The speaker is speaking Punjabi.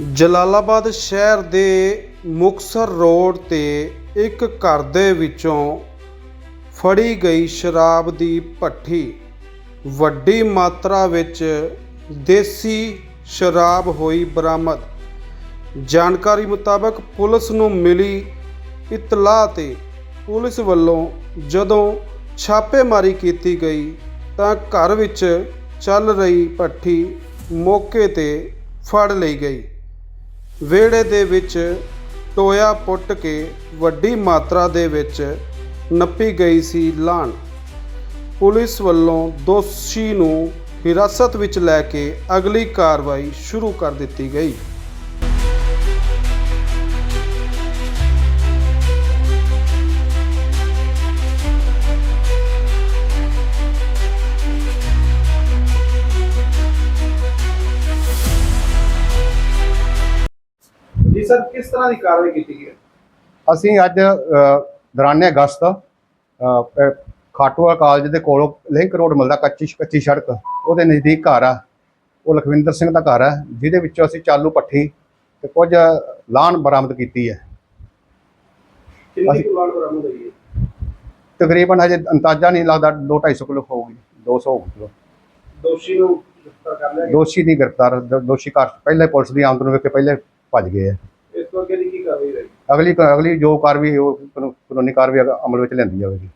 ਜਲਾਲਾਬਾਦ ਸ਼ਹਿਰ ਦੇ ਮੁਕਸਰ ਰੋਡ ਤੇ ਇੱਕ ਘਰ ਦੇ ਵਿੱਚੋਂ ਫੜੀ ਗਈ ਸ਼ਰਾਬ ਦੀ ਭੱਠੀ। ਵੱਡੀ ਮਾਤਰਾ ਵਿੱਚ ਦੇਸੀ ਸ਼ਰਾਬ ਹੋਈ ਬਰਾਮਦ। ਜਾਣਕਾਰੀ ਮੁਤਾਬਕ ਪੁਲਿਸ ਨੂੰ ਮਿਲੀ ਇਤਲਾਹ ਤੇ ਪੁਲਿਸ ਵੱਲੋਂ ਜਦੋਂ ਛਾਪੇਮਾਰੀ ਕੀਤੀ ਗਈ ਤਾਂ ਘਰ ਵਿੱਚ ਚੱਲ ਰਹੀ ਭੱਠੀ ਮੌਕੇ ਤੇ ਫੜ ਲਈ ਗਈ। ਵਿਹੜੇ ਦੇ ਵਿੱਚ ਟੋਇਆ ਪੁੱਟ ਕੇ ਵੱਡੀ ਮਾਤਰਾ ਦੇ ਵਿੱਚ ਨੱਪੀ ਗਈ ਸੀ ਲਾਣ ਪੁਲਿਸ ਵੱਲੋਂ ਦੋਸ਼ੀ ਨੂੰ ਹਿਰਾਸਤ ਵਿੱਚ ਲੈ ਕੇ ਅਗਲੀ ਕਾਰਵਾਈ ਸ਼ੁਰੂ ਕਰ ਦਿੱਤੀ ਗਈ। ਜੀ ਸਰ ਕਿਸ ਤਰ੍ਹਾਂ ਦੀ ਕਾਰਵਾਈ ਕੀਤੀ ਗਈ ਅਸੀਂ ਅੱਜ ਦੌਰਾਨੇ ਅਗਸਤ ਅ, ਖਾਟੂਆ ਕਾਲਜ ਦੇ ਕੋਲੋਂ ਲਿੰਕ ਰੋਡ ਮਿਲਦਾ ਕੱਚੀ ਕੱਚੀ ਸੜਕ। ਉਹਦੇ ਨਜ਼ਦੀਕ ਘਰ ਆ। ਉਹ ਲਖਵਿੰਦਰ ਸਿੰਘ ਦਾ ਘਰ ਹੈ ਜਿਹਦੇ ਵਿੱਚੋਂ ਅਸੀਂ ਚਾਲੂ ਪੱਠੀ ਤੇ ਕੁਝ ਲਾਣ ਬਰਾਮਦ ਕੀਤੀ ਹੈ। ਕਿੰਨੀ ਅਸੀਂ- ਕੁ ਲਾਣ ਬਰਾਮਦ ਹੋਈ ਹੈ? ਤਕਰੀਬਨ ਹਜੇ ਅੰਦਾਜ਼ਾ ਨਹੀਂ ਲੱਗਦਾ 2 250 ਕਿਲੋ ਹੋਊਗੀ 200 ਹੋਊਗੀ ਦੋਸ਼ੀ ਨੂੰ ਗ੍ਰਿਫਤਾਰ ਕਰ ਲਿਆ ਗਿਆ? ਦੋਸ਼ੀ ਦੀ ਗ੍ਰਿਫਤਾਰ ਦ- ਦੋਸ਼ੀ ਘਰ ਪਹਿਲੇ ਪੁਲਿਸ ਦੀ ਆਮਦ ਨੂੰ ਵੇਖ ਕੇ ਪਹਿਲੇ ਭੱਜ ਗਏ ਆ। ਇਸ ਤੋਂ ਅੱਗੇ ਦੀ ਕੀ ਕਾਰਵਾਈ ਰਹੀ ਅਗਲੀ ਅਗਲੀ ਜੋ ਕਾਰਵਾਈ ਉਹ ਕਾਨੂੰਨੀ ਕਾਰਵਾਈ ਅਮਲ ਵਿੱਚ ਲਿਆਂਦੀ ਜਾਵੇਗੀ।